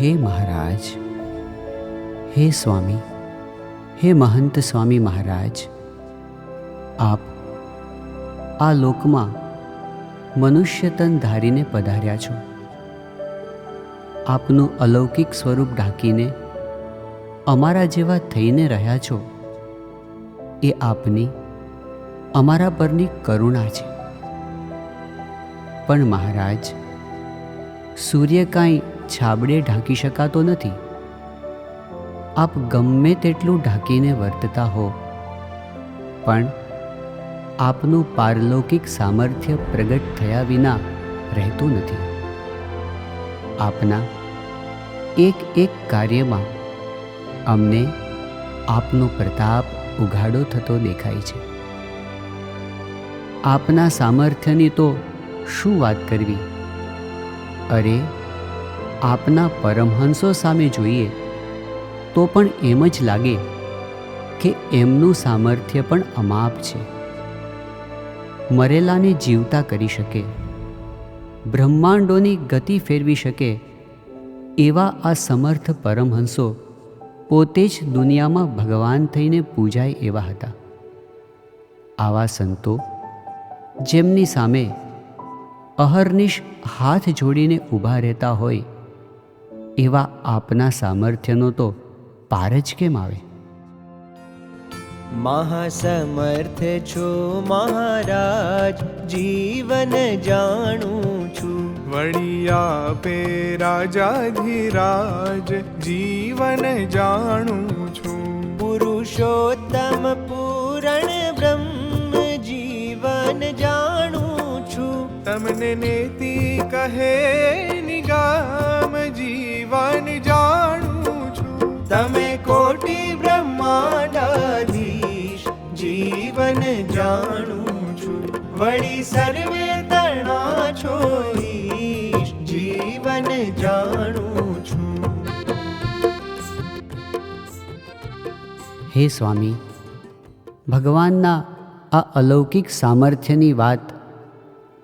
હે મહારાજ, હે સ્વામી, હે મહંત સ્વામી મહારાજ, આપ આ લોકમાં મનુષ્યતન ધારીને પધાર્યા છો. આપનું અલૌકિક સ્વરૂપ ઢાંકીને અમારા જેવા થઈને રહ્યા છો એ આપની, અમારા પરની કરુણા છે. પણ મહારાજ, સૂર્ય કાંઈ છાબડે ઢાંકી શકાતો નથી. આપ ગમે તેટલું ઢાંકીને વર્તતા હો. પણ આપનું પારલૌકિક સામર્થ્ય પ્રગટ થયા વિના રહેતું નથી. આપના એક એક કાર્યમાં અમને આપનો પ્રતાપ ઉઘાડો થતો દેખાય છે. આપના સામર્થ્યની તો શું વાત કરવી? અરે આપના પરમહંસો સામે જોઈએ, તો પણ એમ જ લાગે કે એમનું સામર્થ્ય પણ અમાપ છે. મરેલાને જીવતા કરી શકે, બ્રહ્માંડોની ગતિ ફેરવી શકે, એવા આ સમર્થ પરમહંસો પોતે જ દુનિયામાં ભગવાન થઈને પૂજાય એવા હતા. આવા સંતો, જેમની સામે અહર્નિશ હાથ જોડીને ઊભા રહેતા હોય એવા આપના સામર્થ્યનો તો પાર જ કેમ આવે? મહાસમર્થ છો મહારાજ જીવન જાણું છું. વળી પે રાજાધિરાજ જીવન જાણું છું. પુરુષોત્તમ પૂરણ તમને નેતી કહે નિગામ જીવન જાણું છું. તમે કોટી બ્રહ્માંડાધીશ જીવન જાણું છું. વળી સર્વે તણા છો જીવન જાણું છું. હે સ્વામી ભગવાનના આ અલૌકિક સામર્થ્યની વાત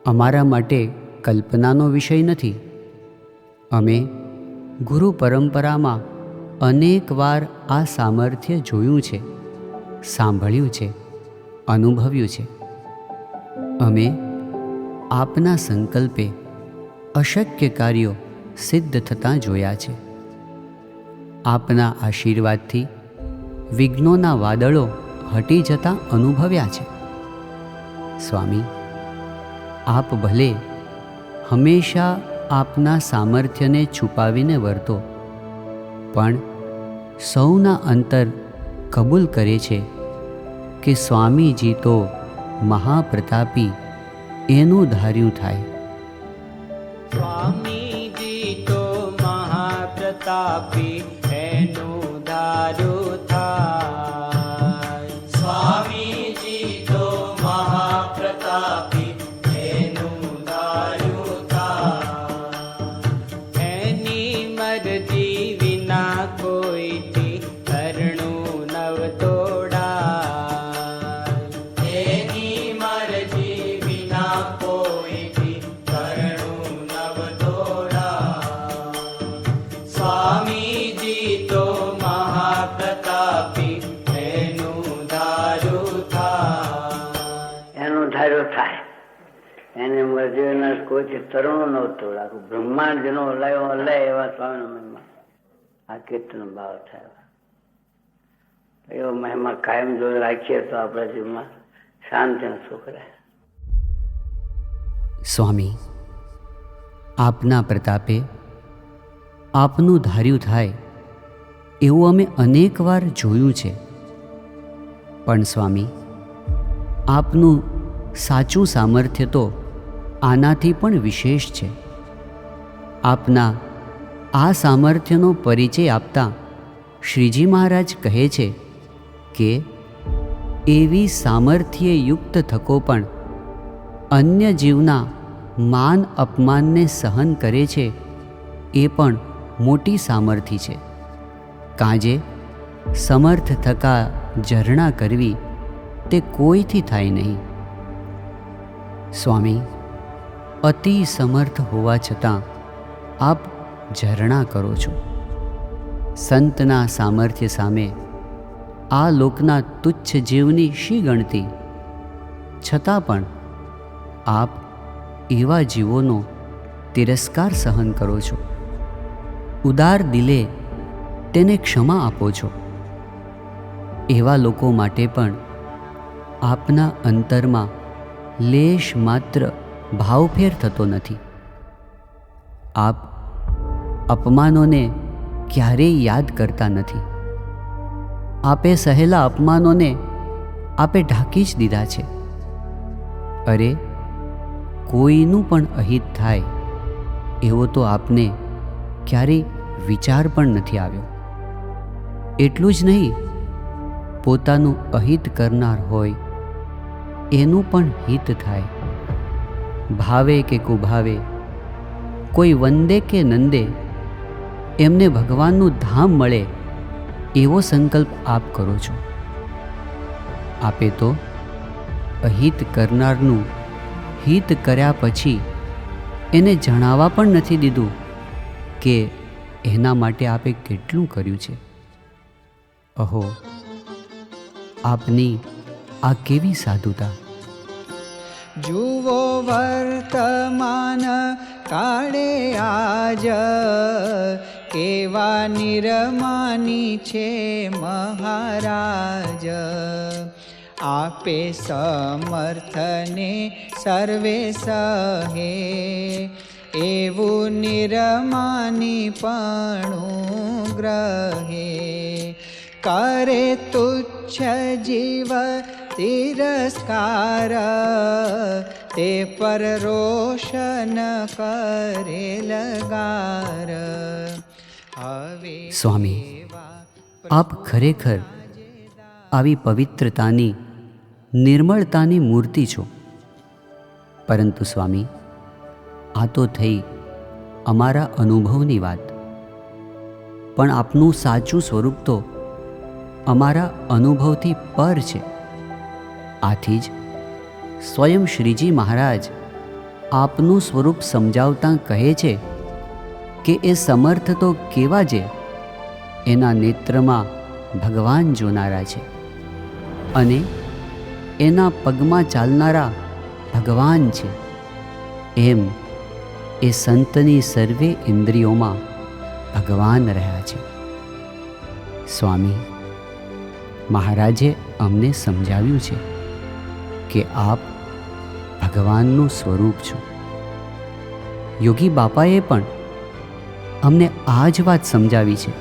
અમારા માટે કલ્પનાનો વિષય નથી. અમે ગુરુ પરંપરામાં અનેકવાર આ સામર્થ્ય જોયું છે, સાંભળ્યું છે, અનુભવ્યું છે. અમે આપના સંકલ્પે અશક્ય કાર્યો સિદ્ધ થતાં જોયા છે. આપના આશીર્વાદથી વિઘ્નોના વાદળો હટી જતાં અનુભવ્યા છે. સ્વામી આપ ભલે હંમેશા આપના સામર્થ્યને છુપાવીને વર્તો, પણ સૌના અંતર કબૂલ કરે છે કે સ્વામીજી તો મહાપ્રતાપી એનું ધાર્યું થાય. સ્વામીજી તો મહાપ્રતાપી સ્વામીજી તો મહાપ્રતાપી કોઈથી તરુણ નહોતો આખું બ્રહ્માંડ જેનો હલાયો હલાય એવા સ્વામીનો મહિમા. આ કીર્તન ભાવ થયા. એવો મહિમા કાયમ જો રાખીએ તો આપણા જીવમાં શાંતિ સુખ રહે. સ્વામી, આપના પ્રતાપે આપનું ધાર્યું થાય એવું અમે અનેકવાર જોયું છે. પણ સ્વામી, આપનું સાચું સામર્થ્ય તો આનાથી પણ વિશેષ છે. આપના આ સામર્થ્યનો પરિચય આપતા શ્રીજી મહારાજ કહે છે કે, એવી સામર્થ્યયુક્ત થકો પણ અન્ય જીવના માન અપમાનને સહન કરે છે, એ પણ મોટી સામર્થ્ય છે. કાજે સમર્થ થકા ઝરણા કરવી તે કોઈથી થાય નહીં. સ્વામી અતિ સમર્થ હોવા છતાં આપ ઝરણા કરો છો. સંતના સામર્થ્ય સામે આ લોકના તુચ્છ જીવની શી ગણતી? છતાં પણ આપ એવા જીવોનો તિરસ્કાર સહન કરો છો. ઉદાર દિલે તેને ક્ષમા આપો છો. એવા લોકો માટે પણ આપના અંતરમાં લેશ માત્ર ભાવફેર થતો નથી. આપ અપમાનોને ક્યારેય યાદ કરતા નથી. આપે સહેલા અપમાનોને આપે ઢાંકી જ દીધા છે. અરે, કોઈનું પણ અહિત થાય, એવો તો આપને ક્યારેય વિચાર પણ નથી આવ્યો. એટલું જ નહીં, પોતાનું અહિત કરનાર હોય, એનું પણ હિત થાય. ભાવે કે કુભાવે, કોઈ વંદે કે નંદે, એમને ભગવાનનું ધામ મળે એવો સંકલ્પ આપ કરો છો. આપે તો અહિત કરનારનું હિત કર્યા પછી એને જણાવવા પણ નથી દીધું કે એના માટે આપે કેટલું કર્યું છે. અહો, આપની આ કેવી સાધુતા? જુઓ વર્તમાન કાળે આજ, કેવા નિરમાની છે મહારાજ. આપે સમર્થને સર્વે સહે, એવું નિરમાની પણું ગ્રહે કરે તુચ્છ જીવ તિરસ્કાર તે પર રોશન કરે લગાર. હવે સ્વામી આપ ખરેખર આવી પવિત્રતાની નિર્મળતાની મૂર્તિ છો. પરંતુ સ્વામી આ તો થઈ અમારા અનુભવની વાત. પણ આપનું સાચું સ્વરૂપ તો અમારા અનુભવથી પર છે. આથી જ સ્વયં શ્રીજી મહારાજ આપનું સ્વરૂપ સમજાવતા કહે છે કે એ સમર્થ તો કેવા છે એના નેત્રમાં ભગવાન જોનારા છે અને એના પગમાં ચાલનારા ભગવાન છે. એમ એ સંતની સર્વે ઇન્દ્રિયોમાં ભગવાન રહ્યા છે. સ્વામી, મહારાજે અમને સમજાવ્યું છે. કે આપ ભગવાનનું સ્વરૂપ છો. યોગી બાપાએ પણ અમને આ જ વાત સમજાવી છે.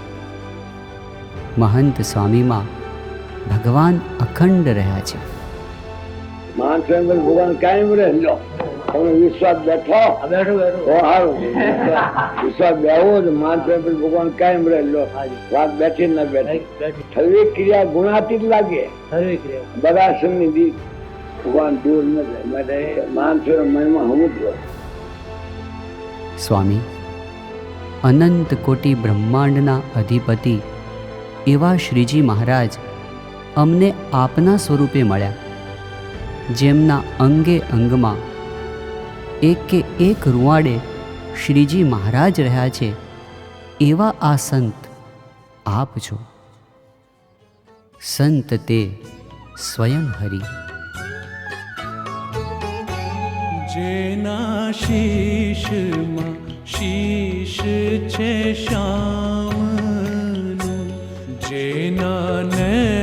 મહંત સ્વામીમાં ભગવાન અખંડ રહ્યા છે. ભગવાન કાયમ રહે તમે વિશ્વાસ બેઠો? બેઠો બેઠો. વિશ્વાસ બેહો તો માન સ્વયં ભગવાન કાયમ રહે વાત બેઠી ના બેઠી. થવી ક્રિયા ગુણાતીત લાગે. બધા સમિતિ ભગવાન દૂર ન માટે માન મનમાં મનમાં જ સ્વામી, અનંત કોટી બ્રહ્માંડના અધિપતિ એવા શ્રીજી મહારાજ અમને આપના સ્વરૂપે મળ્યા, જેમના અંગે અંગમાં એક કે એક રૂવાડે શ્રીજી મહારાજ રહ્યા છે, એવા આ સંત આપ છો. સંત તે સ્વયં હરિ जेना शीश मा शीश छे चे जेना नै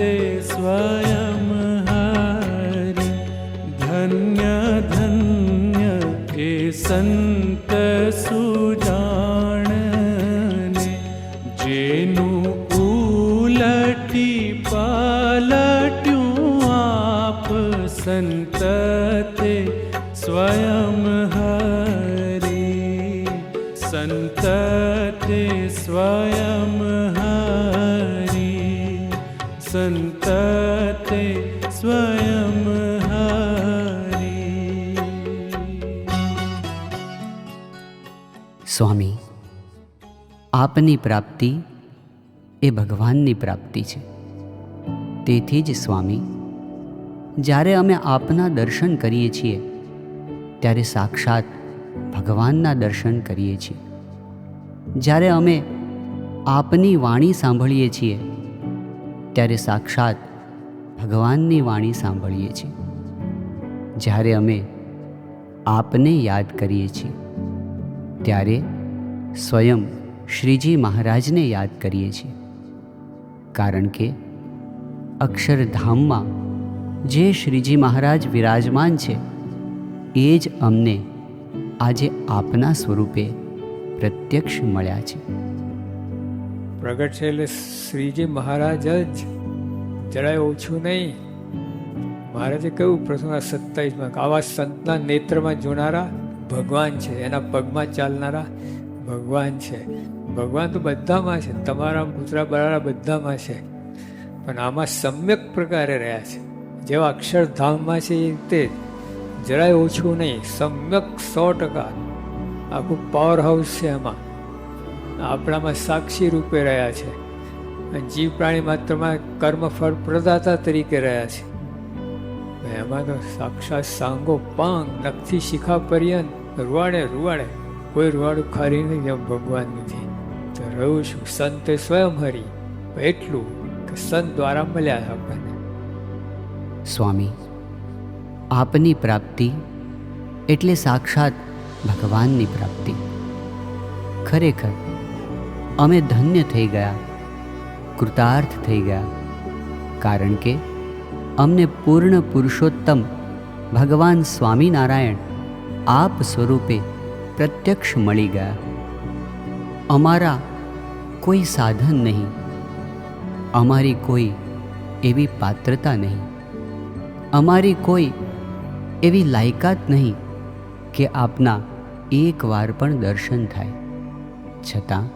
ते स्वयं हरि धन्य धन्य सन्त सुदाणे जेनु ऊली पालटु आप सन्त ते स्वयं हरि। सन्त ते स्वयं हरि। સ્વયં હરી સ્વામી આપની પ્રાપ્તિ એ ભગવાનની પ્રાપ્તિ છે તેથી જ સ્વામી જ્યારે અમે આપના દર્શન કરીએ છીએ ત્યારે સાક્ષાત ભગવાનના દર્શન કરીએ છીએ જ્યારે અમે આપની વાણી સાંભળીએ છીએ ત્યારે સાક્ષાત ભગવાનની વાણી સાંભળીએ છીએ. જ્યારે અમે આપને યાદ કરીએ છીએ, ત્યારે સ્વયં શ્રીજી મહારાજને યાદ કરીએ છીએ. કારણ કે અક્ષરધામમાં જે શ્રીજી મહારાજ વિરાજમાન છે, એ જ અમને આજે આપના સ્વરૂપે પ્રત્યક્ષ મળ્યા છે. પ્રગટ છે એટલે શ્રીજી મહારાજ જ જરાય ઓછું નહીં. મહારાજે કહ્યું, પ્રથમ સત્તાવીસમાં આવા સંતના નેત્રમાં જોનારા ભગવાન છે, એના પગમાં ચાલનારા ભગવાન છે. ભગવાન તો બધામાં છે, તમારા કૂતરા બરાડા બધામાં છે. પણ આમાં સમ્યક પ્રકારે રહ્યા છે. જેવા અક્ષરધામમાં છે એ રીતે જરાય ઓછું નહીં, સમ્યક સો ટકા. આખું પાવર હાઉસ છે એમાં આપણામાં સાક્ષી રૂપે રહ્યા છે. જીવ પ્રાણી માત્રમાં કર્મફળ પ્રદાતા તરીકે રહ્યા છે. એમાં તો સાક્ષાત સાંગો પાંગ, નખથી શિખા પર્યંત રૂવાડે રૂવાડે કોઈ રૂવાડું ખરી નહીં, જેમ ભગવાન નથી. તો રહું છું સંતે સ્વયં હરી. એટલું કે સંત દ્વારા મળ્યા આપણને. સ્વામી, આપની પ્રાપ્તિ એટલે સાક્ષાત ભગવાનની પ્રાપ્તિ. ખરેખર અમે ધન્ય થઈ ગયા, કૃતાર્થ થઈ ગયા, કારણ કે અમને પૂર્ણ પુરુષોત્તમ ભગવાન સ્વામિનારાયણ આપ સ્વરૂપે પ્રત્યક્ષ મળી ગયા. અમારા કોઈ સાધન નહીં, અમારી કોઈ એવી પાત્રતા નહીં, અમારી કોઈ એવી લાયકાત નહીં કે આપના એકવાર પણ દર્શન થાય. છતાં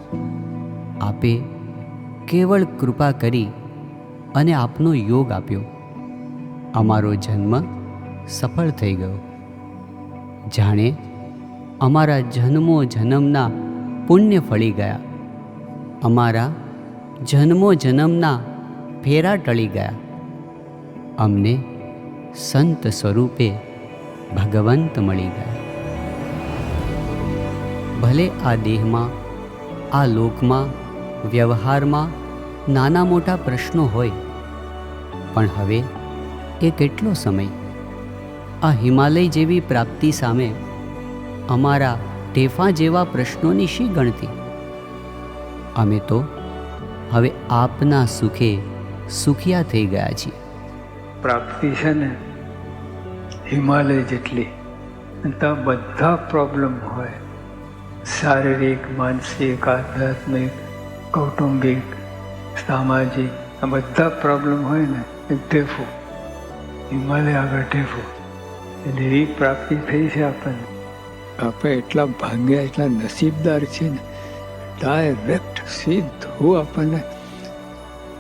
આપે કેવળ કૃપા કરી અને આપનો યોગ આપ્યો. અમારો જન્મ સફળ થઈ ગયો. જાણે અમારા જન્મો જન્મના પુણ્ય ફળી ગયા. અમારા જન્મો જન્મના ફેરા ટળી ગયા. અમને સંત સ્વરૂપે ભગવંત મળી ગયા. ભલે આ દેહમાં, આ લોકમાં વ્યવહારમાં નાના મોટા પ્રશ્નો હોય. પણ હવે એ કેટલો સમય? આ હિમાલય જેવી પ્રાપ્તિ સામે અમારા ટેફા જેવા પ્રશ્નોની શી ગણતી? અમે તો હવે આપના સુખે સુખિયા થઈ ગયા છીએ. પ્રાપ્તિ છે ને હિમાલય જેટલી. ત્યાં બધા પ્રોબ્લેમ હોય. શારીરિક, માનસિક, આધ્યાત્મિક કૌટુંબિક, સામાજિક, આ બધા પ્રોબ્લેમ હોય ને, એ ટેફો હિમાલય આગળ ટેફો એટલે એ પ્રાપ્તિ થઈ છે આપણને. આપણે એટલા ભાગ્યા, એટલા નસીબદાર છે ને ડાયરેક્ટ સીધું આપણને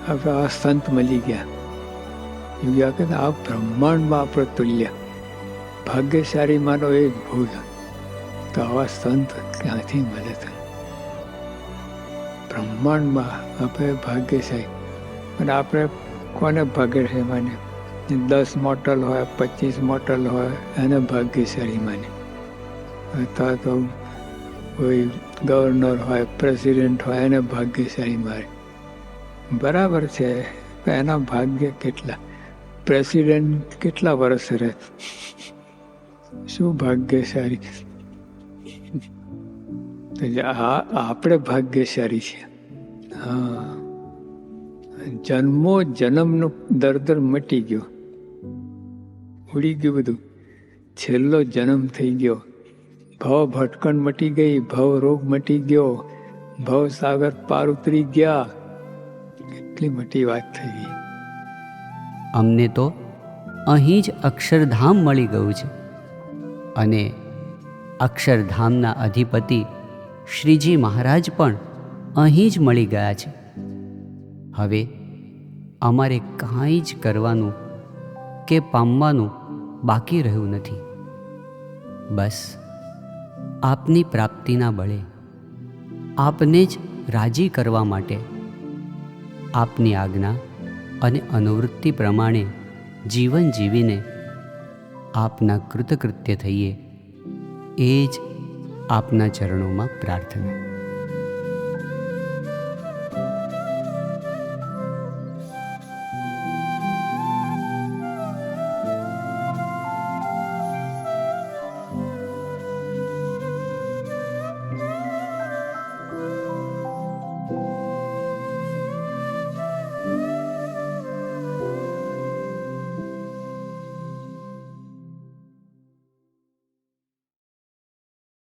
આપણે આ સંત મળી ગયા. એવું યા કે આ બ્રહ્માંડમાં આપણે તુલ્ય. ભાગ્યશાળી માનો એ જ ભૂલ. તો આવા સંત ક્યાંથી મળે છે? બ્રહ્માંડમાં આપણે ભાગ્યશાહી અને આપણે કોને ભાગ્યશાહી માને? દસ મોટલ હોય, પચીસ મોટલ હોય, એને ભાગ્યશાળી માને. અથવા તો કોઈ ગવર્નર હોય, પ્રેસિડેન્ટ હોય, એને ભાગ્યશાળી મારે. બરાબર છે એના ભાગ્ય કેટલા? પ્રેસિડેન્ટ કેટલા વર્ષ રહે? શું ભાગ્યશાળી? આપણે ભાગ્યશાળી છે. હા. જન્મો જન્મનો દરદર મટી ગયો. ઉડી ગયું બધું. છેલ્લો જન્મ થઈ ગયો. ભવ ભટકણ મટી ગઈ, ભવ રોગ મટી ગયો. ભવ સાગર પાર ઉતરી ગયા. કેટલી મોટી વાત થઈ ગઈ. અમને તો અહીં જ અક્ષરધામ મળી ગયું છે. અને અક્ષરધામના અધિપતિ શ્રીજી મહારાજ પણ અહીં જ મળી ગયા છે. હવે અમારે કાંઈ જ કરવાનું કે પામવાનું બાકી રહ્યું નથી. બસ આપની પ્રાપ્તિના બળે આપને જ રાજી કરવા માટે આપની આજ્ઞા અને અનુવૃત્તિ પ્રમાણે જીવન જીવીને આપના કૃતકૃત્ય થઈએ એ જ આપના ચરણોમાં પ્રાર્થના.